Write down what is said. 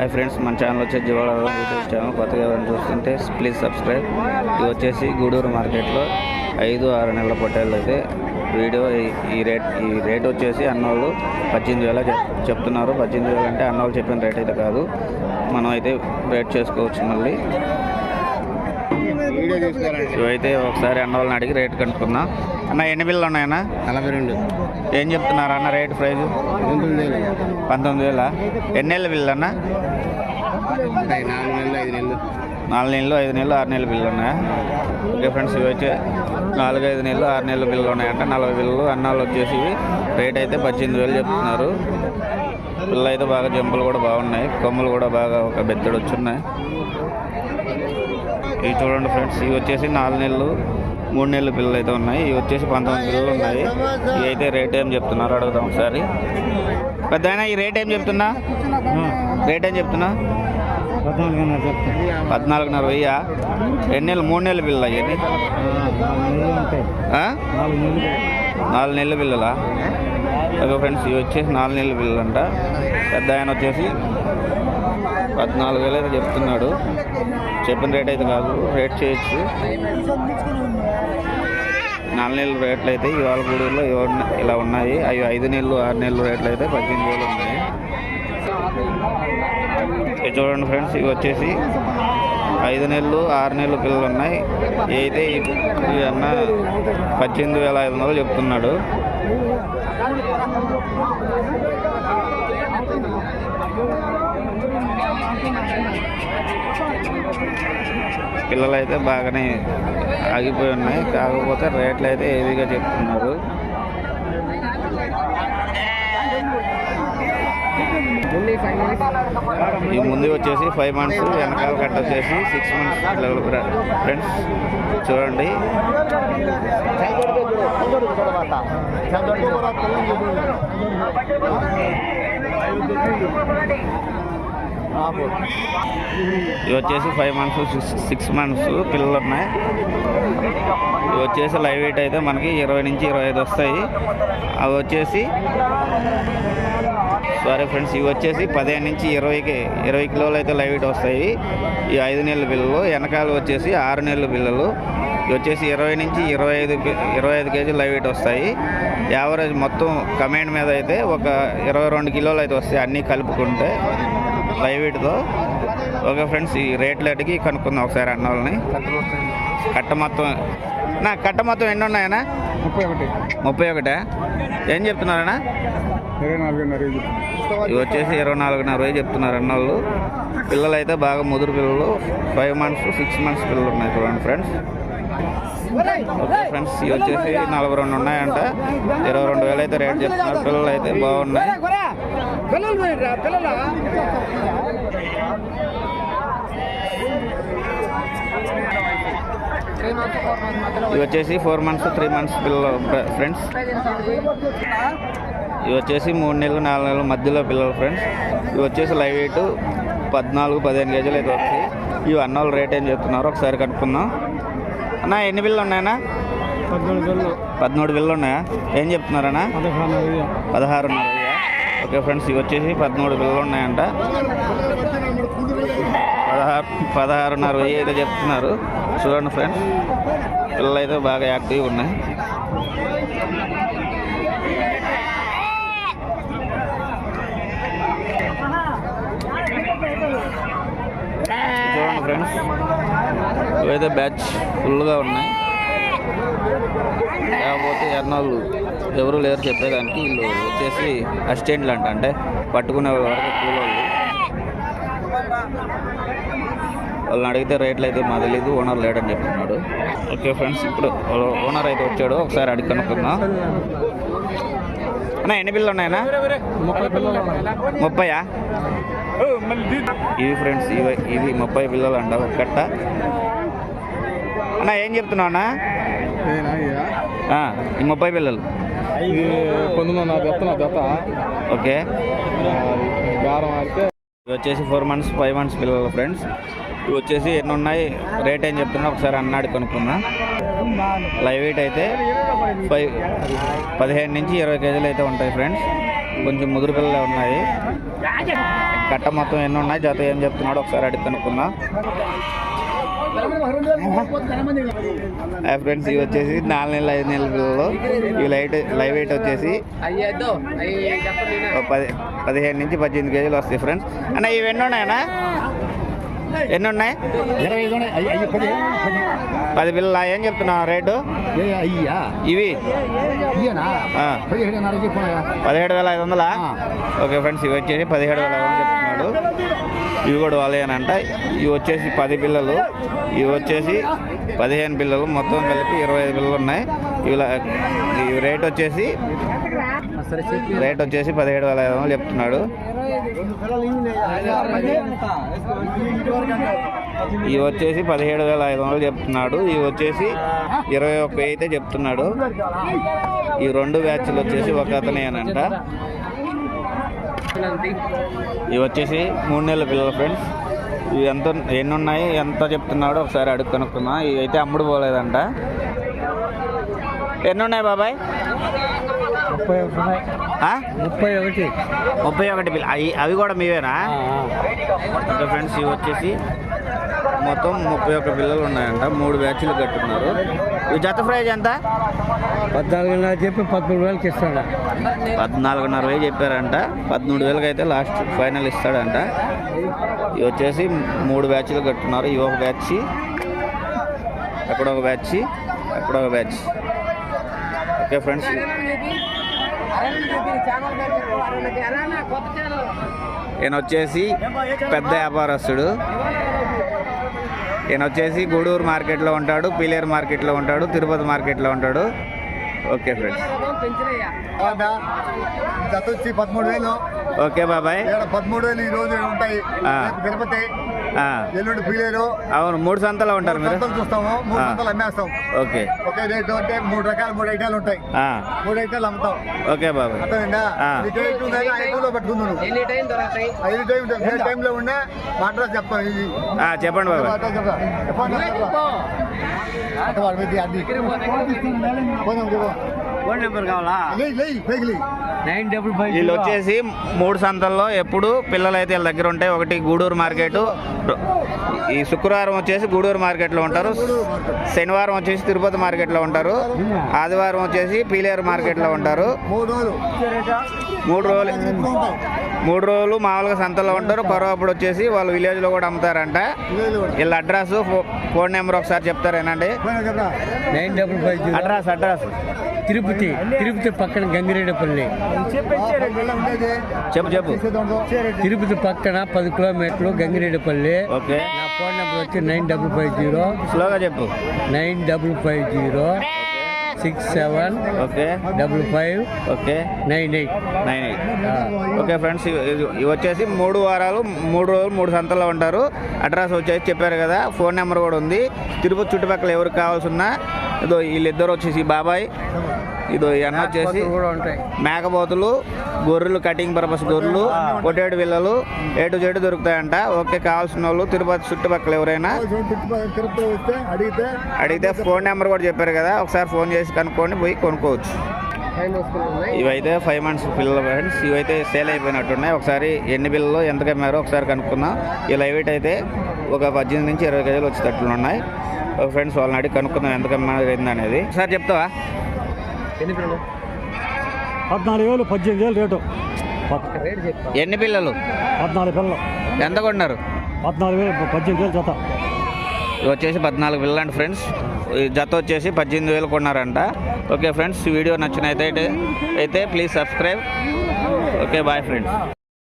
Hi friends మన channel వచ్చేసి జివాడ YouTube channel కొత్తగా ఎవరైనా చూస్తుంటే ప్లీజ్ సబ్స్క్రైబ్. ఇది వచ్చేసి గూడూరు మార్కెట్లో ఐదు ఆరు నెలల పొట్టేళ్ళు అయితే. వీడియో ఈ- రేట్ ఈ రేట్ వచ్చేసి అన్నోళ్ళు పద్దెనిమిది వేల చెప్తున్నారు. పద్దెనిమిది వేలు అంటే అన్నోళ్ళు చెప్పిన రేట్ అయితే కాదు. మనం అయితే రేట్ చేసుకోవచ్చు మళ్ళీ. చూస్తున్నారండి ఇవైతే ఒకసారి అన్నోళ్ళని అడిగి రేట్ కనుక్కుందాం. అన్న ఎన్ని బిల్లు ఉన్నాయన్నా? నలభై రెండు. ఏం చెప్తున్నారు అన్న రేట్ ప్రైస్ పంతొమ్మిది వేలు. నెలల బిల్లు అన్న? నాలుగు నెలలు ఐదు నెలలు. నాలుగు నెలలు ఐదు నెలలు ఆరు నెలలు బిల్లు ఉన్నాయా? ఓకే ఫ్రెండ్స్ ఇవి వచ్చి నాలుగు ఐదు నెలలు ఆరు నెలలు బిల్లు ఉన్నాయంటే. నలభై బిల్లు అన్నాలు వచ్చేసి రేట్ అయితే పద్దెనిమిది వేలు చెప్తున్నారు. పిల్లలు అయితే బాగా జంపులు కూడా బాగున్నాయి. కొమ్ములు కూడా బాగా ఒక బెత్తడు వచ్చున్నాయి. ఇవి చూడండి ఫ్రెండ్స్ ఇవి వచ్చేసి నాలుగు నెలలు మూడు నెలలు పిల్లలు అయితే ఉన్నాయి. ఇవి వచ్చేసి పంతొమ్మిది పిల్లలు ఉన్నాయి. ఇవి అయితే రేట్ ఏం చెప్తున్నారు? అడుగుదాం ఒకసారి. పెద్ద ఈ రేట్ ఏం చెప్తున్నా? రేట్ ఏం చెప్తున్నా? పద్నాలుగున్నర వెయ్యా? రెండు నెలలు మూడు నెలలు బిల్లు అయ్యింది నాలుగు నెలల పిల్లలా? ఫ్రెండ్స్ ఇవి వచ్చేసి నాలుగు నెలల బిల్లు అంట పెద్ద ఆయన వచ్చేసి పద్నాలుగు వేలు అయితే చెప్తున్నాడు. చెప్పిన రేట్ అయితే కాదు రేట్ చేయొచ్చు. నాలుగు నెలల రేట్లు అయితే ఇవాళ గూడూరులో ఇలా ఉన్నాయి. అవి ఐదు నెలలు ఆరు నెలలు రేట్లు అయితే పద్దెనిమిది వేలు ఉన్నాయి. ఇది చూడండి ఫ్రెండ్స్ ఇవి వచ్చేసి ఐదు నెలలు ఆరు నెలలు పిల్లలు ఉన్నాయి. అయితే ఇవి అన్న పద్దెనిమిది వేల ఐదు వందలు చెప్తున్నాడు. పిల్లలు అయితే బాగానే ఆగిపోయి ఉన్నాయి. కాకపోతే రేట్లు అయితే హెవీగా చెప్తున్నారు. ఈ ముందు వచ్చేసి ఫైవ్ మంత్స్ వెనకాల కట్ట వచ్చేసి సిక్స్ మంత్స్ పిల్లలు ఫ్రెండ్స్ చూడండి. ఇవి వచ్చేసి ఫైవ్ మంత్స్ సిక్స్ మంత్స్ పిల్లలు ఉన్నాయి ఇవి వచ్చేసి లైవ్ వెయిట్ అయితే మనకి ఇరవై నుంచి ఇరవై ఐదు వస్తాయి. అవి వచ్చేసి సారీ ఫ్రెండ్స్ ఇవి వచ్చేసి పదిహేను నుంచి ఇరవైకి ఇరవై కిలోలు అయితే లైవ్ వెయిట్ వస్తాయి. ఈ ఐదు నెలల పిల్లలు వెనకాల వచ్చేసి ఆరు నెలల పిల్లలు. ఇవి వచ్చేసి ఇరవై నుంచి ఇరవై ఐదు కే- ఇరవై ఐదు కేజీలు లైవ్ వెయిట్ వస్తాయి. యావరేజ్ మొత్తం కమాండ్ మీద అయితే ఒక ఇరవై రెండు కిలోలు అయితే వస్తాయి అన్నీ కలుపుకుంటే. లైవ్ వెయిట్తో ఓకే ఫ్రెండ్స్ ఈ రేట్లు అడిగి కనుక్కుందాం ఒకసారి అన్న వాళ్ళని. కట్ట మొత్తం నా కట్ట మొత్తం ఎన్ని ఉన్నాయన్నా? ముప్పై ఒకటి. ముప్పై ఒకటే. ఏం చెప్తున్నారన్నా? ఇరవై నాలుగున్నర ఇది ఇవి వచ్చేసి ఇరవై నాలుగున్నర చెప్తున్నారు అన్నోళ్ళు పిల్లలు అయితే బాగా ముదురు పిల్లలు. ఫైవ్ మంత్స్ సిక్స్ మంత్స్ పిల్లలు ఉన్నాయి చూడండి ఫ్రెండ్స్. ఓకే ఫ్రెండ్స్ ఇవి వచ్చేసి నలభై రెండు ఉన్నాయంట. ఇరవై రెండు వేలు అయితే రేట్ చెప్తున్నారు. పిల్లలు అయితే బాగున్నాయి. ఇవి వచ్చేసి ఫోర్ మంత్స్ త్రీ మంత్స్ పిల్లలు ఫ్రెండ్స్ ఇవి వచ్చేసి మూడు నెలలు నాలుగు నెలల మధ్యలో పిల్లలు ఫ్రెండ్స్ ఇవి వచ్చేసి లైవ్ వెయిట్ పద్నాలుగు పదిహేను కేజీలు అయితే వస్తాయి. ఇవి అన్నోళ్ళు రేట్ ఏం చెప్తున్నారు? ఒకసారి కనుక్కుందాం. అన్న ఎన్ని బిల్లు ఉన్నాయన్నా? పదమూడు బిల్లు ఉన్నాయా? ఏం చెప్తున్నారన్నా? పదహారు పదహారున్నర ఓకే ఫ్రెండ్స్ ఇవి వచ్చేసి పదమూడు బిల్లు ఉన్నాయంట. పదహారు పదహారున్నర వెయ్యి అయితే చెప్తున్నారు. చూడండి ఫ్రెండ్స్ పిల్లలు అయితే బాగా యాక్టివ్గా ఉన్నాయి చూడండి ఫ్రెండ్స్ ఇవైతే బ్యాచ్ ఫుల్గా ఉన్నాయి. కాకపోతే ఎర్నాళ్ళు ఎవరు లేరు చెప్పేదానికి వీళ్ళు వచ్చేసి అసిస్టెంట్లు అంట అంటే పట్టుకునే వరకు కూలోళ్ళు. వాళ్ళని అడిగితే రేట్లు అయితే మా తెలీదు ఓనర్ లేడని చెప్తున్నాడు. ఓకే ఫ్రెండ్స్ ఇప్పుడు ఓనర్ అయితే వచ్చాడు ఒకసారి అడిగి కనుక్కుందాం. అన్న ఎన్ని బిల్లు ఉన్నాయన్నా? ముప్పయా? ఇవి ఫ్రెండ్స్ ఇవి ఇవి ముప్పై పిల్లలు అంట ఒక కట్ట అన్న ఏం చెప్తున్నావు అన్న? ఈ ముప్పై పిల్లలు. ఓకే. ఇవి వచ్చేసి ఫోర్ మంత్స్ ఫైవ్ మంత్స్ పిల్లలు ఫ్రెండ్స్ ఇవి వచ్చేసి ఎన్ని ఉన్నాయి? రేట్ ఏం చెప్తున్నా? ఒకసారి అన్నాడు కనుక్కున్నా లైవ్ వెయిట్ అయితే ఫైవ్ పదిహేను నుంచి ఇరవై కేజీలు అయితే ఉంటాయి ఫ్రెండ్స్ కొంచెం ముదురు పిల్లలే ఉన్నాయి. కట్ట మొత్తం ఎన్ని ఉన్నాయి? జాతర ఏం చెప్తున్నాడు ఒకసారి అడిగి కనుక్కుందాం. ఫ్రెండ్స్ ఇవి వచ్చేసి నాలుగు నెలలు ఐదు నెలల పిల్లలు. ఇవి లైట్ లైవ్ వెయిట్ వచ్చేసి పది పదిహేను నుంచి పద్దెనిమిది కేజీలు వస్తాయి ఫ్రెండ్స్. అన్న ఇవి ఎన్ని ఉన్నాయన్నా? ఎన్ని ఉన్నాయి? పది పిల్లల ఏం చెప్తున్నావు రేటు? అయ్యా. ఇవి? పదిహేడు వేల ఐదు వందలా. ఓకే ఫ్రెండ్స్ ఇవి వచ్చేసి పదిహేడు వేల ఐదు వందలు చెప్తున్నాడు. ఇవి కూడా వాళ్ళేనంట ఇవి వచ్చేసి పది పిల్లలు. ఇవి వచ్చేసి పదిహేను పిల్లలు. మొత్తం కలిపి ఇరవై ఐదు పిల్లలు ఉన్నాయి. ఇవి రేట్ వచ్చేసి రేట్ వచ్చేసి పదిహేడు వేల ఐదు వందలు చెప్తున్నాడు. ఇవి వచ్చేసి పదిహేడు వేల ఐదు వందలు చెప్తున్నాడు. ఇవి వచ్చేసి ఇరవై ఒక్క అయితే చెప్తున్నాడు. ఈ రెండు బ్యాచ్లు వచ్చేసి ఒక అతనేనంట. ఇవి వచ్చేసి మూడు నెలల పిల్లలు ఫ్రెండ్స్. ఇవి ఎంత ఎన్ని ఉన్నాయి ఎంత చెప్తున్నాడో ఒకసారి అడుగు కనుక్కున్నా ఇవి అయితే అమ్ముడు పోలేదంట. ఎన్ని ఉన్నాయి బాబాయ్? ముప్పై ఒకటి ఉన్నాయి. ముప్పై ఒకటి. ముప్పై ఒకటి పిల్ల అవి అవి కూడా మీవేనా? ఓకే ఫ్రెండ్స్ ఇవి వచ్చేసి మొత్తం ముప్పై ఒక్క పిల్లలు ఉన్నాయంట. మూడు బ్యాచ్లు కట్టున్నారు ఈ జత ప్రైజ్ ఎంత? పద్నాలుగున్నర చెప్పి పదమూడు వేలకి ఇస్తాడా. పద్నాలుగున్నర వేలు చెప్పారంట. పదమూడు వేలకి అయితే లాస్ట్ ఫైనల్ ఇస్తాడంట. ఇవి వచ్చేసి మూడు బ్యాచ్లు కట్టున్నారు. ఇవి ఒక బ్యాచ్. అక్కడ ఒక బ్యాచ్. అక్కడ ఒక బ్యాచ్. Okay friends. ఈయన వచ్చేసి పెద్ద వ్యాపారస్తుడు. ఈయన వచ్చేసి గూడూరు మార్కెట్లో ఉంటాడు పీలేరు మార్కెట్లో ఉంటాడు తిరుపతి మార్కెట్లో ఉంటాడు. Okay friends. జత వచ్చి పదమూడు వేలు. ఓకే బాబాయ్. పదమూడు వేలు ఈ రోజు ఉంటాయి తిరుపతి. ఎల్లుండి పీలేరు అవును మూడు సంతలో ఉంటారు మీరు సంతలు చూస్తాము మూడు. సంతలు అమ్మేస్తాం. ఓకే. ఒకే రేటు అంటే మూడు రకాల మూడు ఐటాలు ఉంటాయి. ఆ, మూడు ఐటాలు అమ్ముతాం. ఓకే బాబాయ్. అర్థమైందా. ఈ రేటు ఉందని ఆ ఐటంలో పెట్టుకుందాం ఎన్ని టైం ఐదు టైం ఉంటుంది. ఏ టైంలో ఉన్నా మాట్లాడి చెప్తాం ఇది. ఆ, చెప్పండి చెప్తా. చెప్పండి. ఫోన్ నెంబర్ కావాలా? లేయ్, లేయ్, వీళ్ళు వచ్చేసి మూడు సంతల్లో ఎప్పుడు పిల్లలు అయితే వీళ్ళ దగ్గర ఉంటాయి. ఒకటి గూడూరు మార్కెట్ ఈ శుక్రవారం వచ్చేసి గూడూరు మార్కెట్లో ఉంటారు. శనివారం వచ్చేసి తిరుపతి మార్కెట్లో ఉంటారు. ఆదివారం వచ్చేసి పీలేరు మార్కెట్లో ఉంటారు. మూడు రోజులు. మూడు రోజులు మామూలుగా సంతలో ఉంటారు. కొరవప్పుడు వచ్చేసి వాళ్ళు విలేజ్లో కూడా అమ్ముతారంట. వీళ్ళ అడ్రస్ ఫోన్ నెంబర్ ఒకసారి చెప్తారేనండి nine double five address address. Tirupati Tirupati పక్కన గంగిరెడ్డిపల్లి. చెప్పు చెప్పు. తిరుపతి పక్కన పది కిలోమీటర్లు గంగిరెడ్డిపల్లి. నా ఫోన్ నెంబర్ వచ్చి నైన్ డబుల్ ఫైవ్ జీరో. స్లోగా చెప్పు. Nine double five zero. Six seven okay. Double five okay. Nine eight. Nine eight. Okay friends ఇవి వచ్చేసి మూడు వారాలు మూడు రోజులు మూడు సంతల్లో ఉంటారు. అడ్రస్ వచ్చేసి చెప్పారు కదా ఫోన్ నెంబర్ కూడా ఉంది. తిరుపతి చుట్టుపక్కల ఎవరికి కావాల్సిన ఇదో వీళ్ళిద్దరు వచ్చేసి బాబాయ్. ఇదో ఈ అన్న వచ్చేసి మేకపోతులు గొర్రెలు కటింగ్ పర్పస్ గొర్రెలు పొటేడు పిల్లలు ఏ టు జెడ్ దొరుకుతాయంట. ఓకే కావాల్సిన వాళ్ళు తిరుపతి చుట్టుపక్కల ఎవరైనా అడిగితే ఫోన్ నెంబర్ కూడా చెప్పారు కదా ఒకసారి ఫోన్ చేసి కనుక్కొని పోయి కొనుక్కోవచ్చు. ఇవైతే ఫైవ్ మంత్స్ పిల్లల ఫ్రెండ్స్ ఇవైతే సేల్ అయిపోయినట్టున్నాయి. ఒకసారి ఎన్ని పిల్లలు ఎంత కమ్మారో ఒకసారి కనుక్కుందాం. ఈ లైవ్ వెయిట్ అయితే ఒక పద్దెనిమిది నుంచి ఇరవై కేజీలు వచ్చేటట్లు ఉన్నాయి ఫ్రెండ్స్ వాళ్ళని అడిగి కనుక్కుందాం ఎంత కమ్మారు అనేది ఒకసారి చెప్తావా? పద్నాలుగు వేలు పద్దెనిమిది వేలు రేటు. ఎన్ని పిల్లలు? పద్నాలుగు పిల్లలు. ఎంత కొన్నారు? పద్నాలుగు వేలు పద్దెనిమిది వేలు జత. ఇవి వచ్చేసి పద్నాలుగు పిల్లలు అండి ఫ్రెండ్స్. ఈ జత వచ్చేసి పద్దెనిమిది వేలు కొన్నారంట. ఓకే ఫ్రెండ్స్ ఈ వీడియో నచ్చినైతే అయితే please subscribe. Okay bye friends.